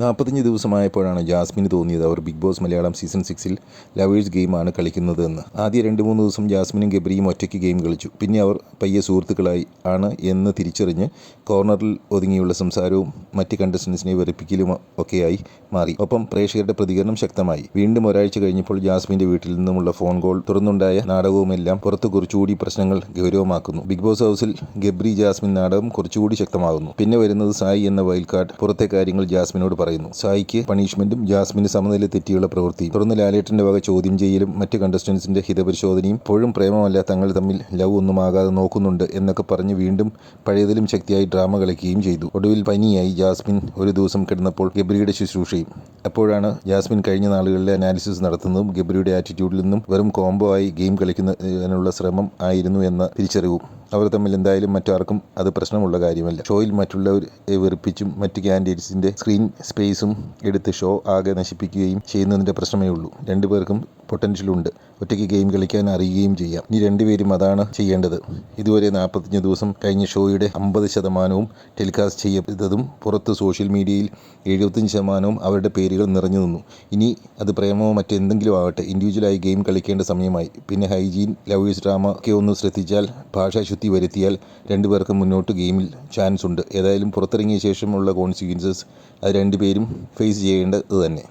നാൽപ്പത്തഞ്ച് ദിവസമായപ്പോഴാണ് ജാസ്മിന് തോന്നിയത് അവർ ബിഗ് ബോസ് മലയാളം സീസൺ സിക്സിൽ ലവേഴ്സ് ഗെയിമാണ് കളിക്കുന്നത് എന്ന് ആദ്യ രണ്ട് മൂന്ന് ദിവസം ജാസ്മിനും ഗബ്രിയും ഒറ്റയ്ക്ക് ഗെയിം കളിച്ചു. പിന്നെ അവർ പയ്യെ സുഹൃത്തുക്കളായി ആണ് എന്ന് തിരിച്ചറിഞ്ഞ് കോർണറിൽ ഒതുങ്ങിയുള്ള സംസാരവും മറ്റ് കണ്ടസ്റ്റൻസിനെ വെറുപ്പിക്കലും ഒക്കെയായി മാറി. ഒപ്പം പ്രേക്ഷകരുടെ പ്രതികരണം ശക്തമായി. വീണ്ടും ഒരാഴ്ച കഴിഞ്ഞപ്പോൾ ജാസ്മിന്റെ വീട്ടിൽ നിന്നുമുള്ള ഫോൺ കോൾ തുറന്നുണ്ടായ നാടകവുമെല്ലാം പുറത്ത് കുറച്ചുകൂടി പ്രശ്നങ്ങൾ ഗൗരവമാക്കുന്നു. ബിഗ് ബോസ് ഹൗസിൽ ഗബ്രി ജാസ്മിൻ നാടകം കുറച്ചുകൂടി ശക്തമാകുന്നു. പിന്നെ വരുന്നത് സായി എന്ന വൈൽഡ് കാർഡ് പുറത്തെ കാര്യങ്ങൾ ജാസ്മിനോട് പറയുന്നു. സായിക്ക് പണിഷ്മെന്റും ജാസ്മിന് സമനില തെറ്റിയുള്ള പ്രവൃത്തി തുടർന്ന് ലാലേട്ടന്റെ വക ചോദ്യം ചെയ്യലും മറ്റ് കണ്ടസ്റ്റൻസിന്റെ ഹിതപരിശോധനയും ഇപ്പോഴും പ്രേമമല്ല തങ്ങൾ തമ്മിൽ ലവ് ഒന്നും ആകാതെ നോക്കുന്നുണ്ട് എന്നൊക്കെ പറഞ്ഞ് വീണ്ടും പഴയതിലും ശക്തിയായി ഡ്രാമ കളിക്കുകയും ചെയ്തു. ഒടുവിൽ പനിയായി ജാസ്മിൻ ഒരു ദിവസം കിടന്നപ്പോൾ ഗബ്രിയുടെ ശുശ്രൂഷയും. അപ്പോഴാണ് ജാസ്മിൻ കഴിഞ്ഞ നാളുകളിലെ അനാലിസിസ് നടത്തുന്നതും ഗബ്രിയുടെ ആറ്റിറ്റ്യൂഡിൽ നിന്നും വെറും കോംബോ ആയി ഗെയിം കളിക്കുന്നതിനുള്ള ശ്രമം ആയിരുന്നു എന്ന തിരിച്ചറിവും. അവർ തമ്മിൽ എന്തായാലും മറ്റാർക്കും അത് പ്രശ്നമുള്ള കാര്യമല്ല. ഷോയിൽ മറ്റുള്ളവരെ വെറുപ്പിച്ചും മറ്റ് കാൻഡിഡേറ്റ്സിന്റെ സ്ക്രീൻ സ്പേസും എടുത്ത് ഷോ ആകെ നശിപ്പിക്കുകയും ചെയ്യുന്നതിന്റെ പ്രശ്നമേ ഉള്ളൂ. രണ്ടുപേർക്കും പൊട്ടൻഷ്യൽ ഉണ്ട്. ഒറ്റയ്ക്ക് ഗെയിം കളിക്കാൻ അറിയുകയും ചെയ്യാം. ഇനി രണ്ടുപേരും അതാണ് ചെയ്യേണ്ടത്. ഇതുവരെ നാൽപ്പത്തഞ്ച് ദിവസം കഴിഞ്ഞ ഷോയുടെ അമ്പത് ശതമാനവും ടെലികാസ്റ്റ് ചെയ്യപ്പെട്ടതും പുറത്ത് സോഷ്യൽ മീഡിയയിൽ എഴുപത്തഞ്ച് ശതമാനവും അവരുടെ പേരുകൾ നിറഞ്ഞു നിന്നു. ഇനി അത് പ്രേമമോ മറ്റെന്തെങ്കിലും ആവട്ടെ ഇൻഡിവിജ്വലായി ഗെയിം കളിക്കേണ്ട സമയമായി. പിന്നെ ഹൈജീൻ ലവേഴ്സ് ഡ്രാമ ഒക്കെ ഒന്ന് ശ്രദ്ധിച്ചാൽ ഭാഷാശുദ്ധി വരുത്തിയാൽ രണ്ടുപേർക്കും മുന്നോട്ട് ഗെയിമിൽ ചാൻസ് ഉണ്ട്. ഏതായാലും പുറത്തിറങ്ങിയ ശേഷമുള്ള കോൺസിക്വൻസസ് അത് രണ്ടുപേരും ഫേസ് ചെയ്യേണ്ടത് തന്നെ.